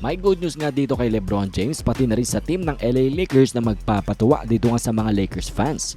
May good news nga dito kay Lebron James pati na rin sa team ng LA Lakers na magpapatuwa dito nga sa mga Lakers fans.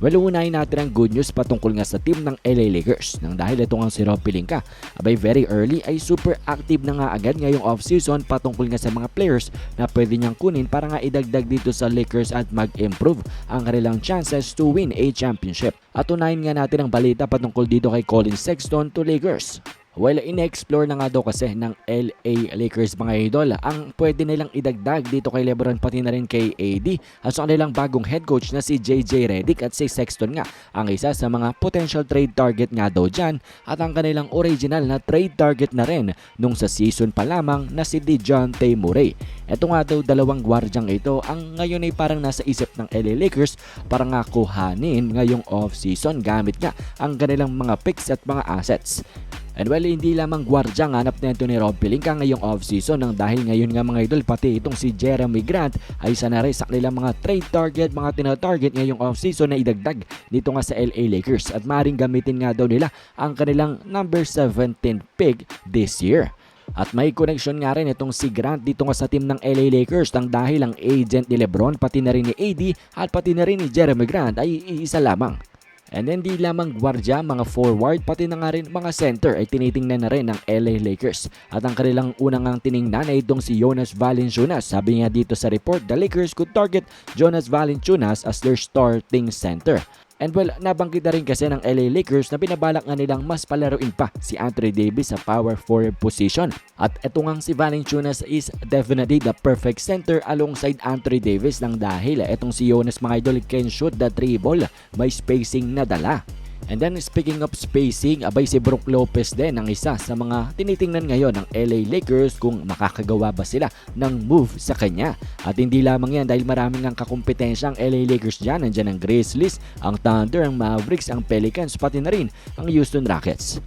Well, unahin natin ang good news patungkol nga sa team ng LA Lakers nang dahil ito nga si Rob Pelinka abay very early ay super active na nga agad ngayong offseason patungkol nga sa mga players na pwede niyang kunin para nga idagdag dito sa Lakers at mag-improve ang kanilang chances to win a championship. At unahin nga natin ang balita patungkol dito kay Colin Sexton to Lakers. Well, in-explore na nga daw kasi ng LA Lakers mga idol ang pwede nilang idagdag dito kay Lebron pati na rin kay AD at sa kanilang bagong head coach na si JJ Redick at si Sexton nga ang isa sa mga potential trade target nga daw dyan at ang kanilang original na trade target na rin nung sa season pa lamang na si DeJounte Murray. Ito nga daw dalawang gwardyang ito ang ngayon ay parang nasa isip ng LA Lakers para nga kuhanin ngayong off-season gamit nga ang kanilang mga picks at mga assets. And well, hindi lamang gwardya ang hanap nito ni Rob Pelinka ngayong off-season nang dahil ngayon nga mga idol pati itong si Jeremy Grant ay isa na rin sa kanilang mga trade target, mga tina-target ngayong off-season na idagdag dito nga sa LA Lakers at maring gamitin nga daw nila ang kanilang number 17 pick this year. At may connection nga rin itong si Grant dito nga sa team ng LA Lakers nang dahil ang agent ni Lebron pati na rin ni AD at pati na rin ni Jeremy Grant ay iisa lamang. And then di lamang gwardya, mga forward, pati na nga rin mga center ay tinitingnan na rin ng LA Lakers. At ang kanilang unang ang tiningnan ay itong si Jonas Valanciunas. Sabi nga dito sa report, the Lakers could target Jonas Valanciunas as their starting center. And well, nabanggit na rin kasi ng LA Lakers na binabalak nga nilang mas palaruin pa si Anthony Davis sa power forward position. At eto nga si Valanciunas is definitely the perfect center alongside Anthony Davis nang dahil etong si Jonas mga idol can shoot the three ball, may spacing na dala. And then speaking of spacing, abay si Brook Lopez din ang isa sa mga tinitingnan ngayon ng LA Lakers kung makakagawa ba sila ng move sa kanya. At hindi lamang yan dahil maraming ang kakumpetensya ang LA Lakers dyan. Nandyan ang Grizzlies, ang Thunder, ang Mavericks, ang Pelicans, pati na rin ang Houston Rockets.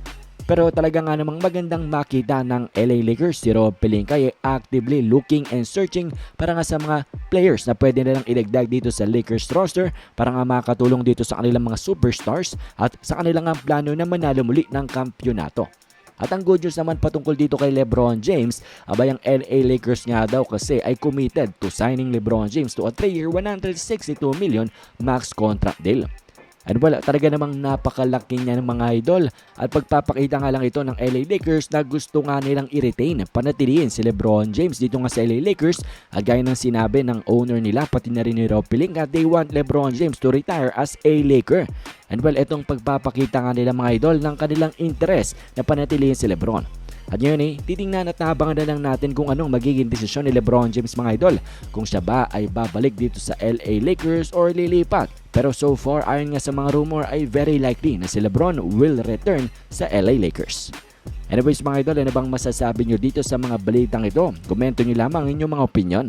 Pero talaga nga namang magandang makita ng LA Lakers si Rob Pelinka ay actively looking and searching para nga sa mga players na pwede nilang idagdag dito sa Lakers roster para nga makatulong dito sa kanilang mga superstars at sa kanilang plano na manalo muli ng kampyonato. At ang good news naman patungkol dito kay LeBron James, abay ang LA Lakers nga daw kasi ay committed to signing LeBron James to a 3-year 162 million max contract deal. And wala talaga namang napakalaki niya ng mga idol at pagpapakita nga lang ito ng LA Lakers na gusto nga nilang i-retain, panatiliin si Lebron James dito nga sa LA Lakers at gaya ng sinabi ng owner nila pati na rin ni Rob Pelinka, they want Lebron James to retire as a Laker. And well, itong pagpapakita nga nila mga idol ng kanilang interest na panatiliin si Lebron. At ngayon eh, titingnan at naabangan na lang natin kung anong magiging desisyon ni Lebron James mga idol. Kung siya ba ay babalik dito sa LA Lakers or lilipat. Pero so far, ayon nga sa mga rumor ay very likely na si Lebron will return sa LA Lakers. Anyways mga idol, ano bang masasabi nyo dito sa mga balitang ito? Komento nyo lamang ang inyong mga opinion.